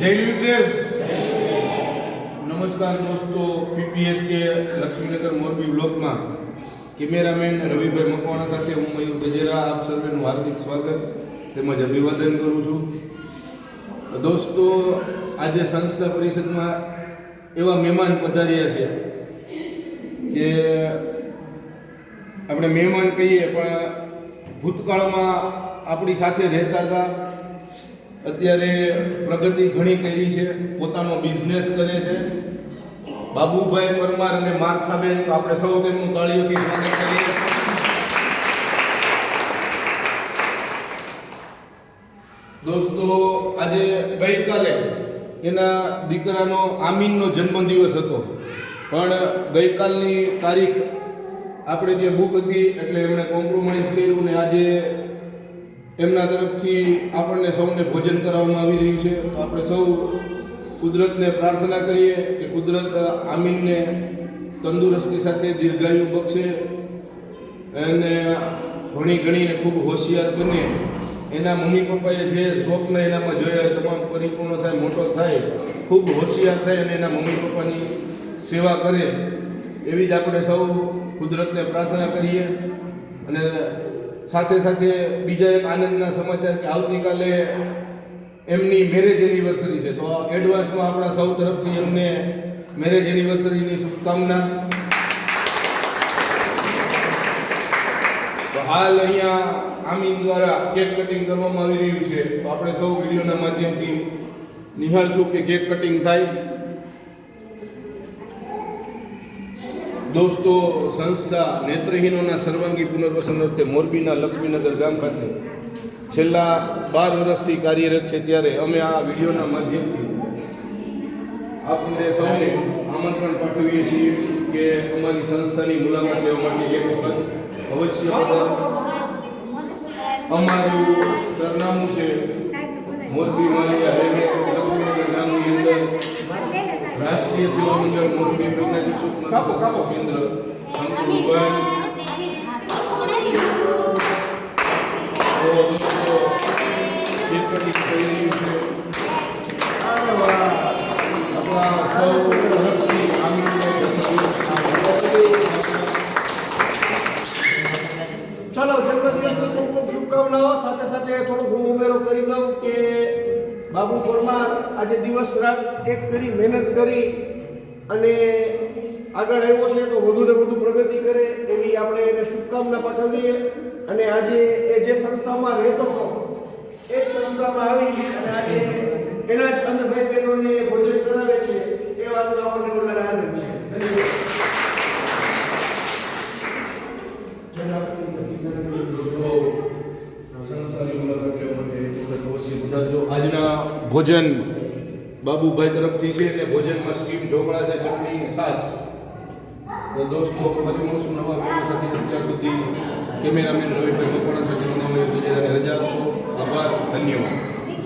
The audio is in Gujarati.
જય વિક્રેલ નમસ્કાર દોસ્તો પીપીએસકે લક્ષ્મીનગર મોરબી બ્લોકમાં. કેમેરામેન રવિભાઈ મકવાણા સાથે હું મયુર ગજેરા, આપ સર્વેનું હાર્દિક સ્વાગત તેમજ અભિવાદન કરું છું. દોસ્તો, આજે સંસ્થા પરિષદમાં એવા મહેમાન પધાર્યા છે કે આપણે મહેમાન કહીએ, પણ ભૂતકાળમાં આપણી સાથે રહેતા હતા. અત્યારે પ્રગતિ ઘણી કરી છે, પોતાનો બિઝનેસ કરે છે. બાબુભાઈ પરમાર અને માર્થાબેન, તો આપણે સૌ તેમનું તાળીઓથી સ્વાગત કરીએ. દોસ્તો, આજે ગઈકાલે એના દીકરાનો આમીનનો જન્મદિવસ હતો. પણ ગઈકાલની તારીખ આપણે જે બુક હતી, એટલે એમણે કોમ્પ્રોમાઇઝ કર્યું ને આજે એમના તરફથી આપણને સૌને ભોજન કરાવવામાં આવી રહ્યું છે. તો આપણે સૌ કુદરતને પ્રાર્થના કરીએ કે કુદરત આમીનને તંદુરસ્તી સાથે દીર્ઘાયુ બક્ષે અને ભણી ગણીને ખૂબ હોશિયાર બને. એના મમ્મી પપ્પાએ જે સ્વપ્ન એનામાં જોયા તમામ પરિપૂર્ણ થાય, મોટો થાય, ખૂબ હોશિયાર થાય અને એના મમ્મી પપ્પાની સેવા કરે. એવી જ આપણે સૌ કુદરતને પ્રાર્થના કરીએ અને સાથે સાથે બીજા એક આનંદના સમાચાર કે આવતીકાલે એમની મેરેજ એનિવર્સરી છે. તો એડવાન્સમાં આપણા સૌ તરફથી એમને મેરેજ એનિવર્સરીની શુભકામના. તો હાલ અહીંયા આમીન દ્વારા કેક કટિંગ કરવામાં આવી રહ્યું છે. તો આપણે સૌ વિડીયોના માધ્યમથી નિહાળશું કે કેક કટિંગ થાય. દોસ્તો, સંસ્થા, નેત્રહીનોના સર્વાંગી પુનર્વસન અર્થે મોરબીના લક્ષ્મીનગર ગામ ખાતે છેલ્લા બાર વર્ષથી કાર્યરત છે ત્યારે અમે આ વિડીયોના માધ્યમથી આપને સૌને આમંત્રણ પાઠવીએ છીએ કે અમારી સંસ્થાની મુલાકાત લેવા માટે એક વખત અવશ્ય અમારું સરનામું છે મોરબી માલિયા હાઈવે લક્ષ્મીનગર ગામની અંદર રાષ્ટ્રીય સેવા મંડળ મોરબી પ્રજ્ઞાચક્ષુ પુનર્વસન કેન્દ્ર શંકુભવન તો દોસ્તો બાબુ પરમાર આજે દિવસ રાત એક કરી, મહેનત કરી અને આગળ આવ્યો છે તો વધુ ને વધુ પ્રગતિ કરે એવી આપણે એને શુભકામના પાઠવીએ. અને આજે એ જે સંસ્થામાં રહેતો હતો, એ સંસ્થામાં આવી અને આજે એના જ અન્ન ભાઈ બહેનોને ભોજન કરાવે છે, એ વાતનો આપણને બધાને આનંદ છે ધન્યવાદ દોસ્તો સંસ્થાની મુલાકાત લેવા માટે એક વખત અવશ્ય પધારજો. આજના ભોજન બાબુભાઈ તરફથી છે એટલે ભોજનમાં સ્ટીમ ઢોકળા છે, ચટણી છાસ તો દોસ્તો, ફરી મળશું નવા વીડિયો સાથે ત્યાં સુધી. કેમેરામેન રવિભાઈ મકવાણા સાથે નામ ગુજરાતને રજા આપશો. આભાર, ધન્યવાદ.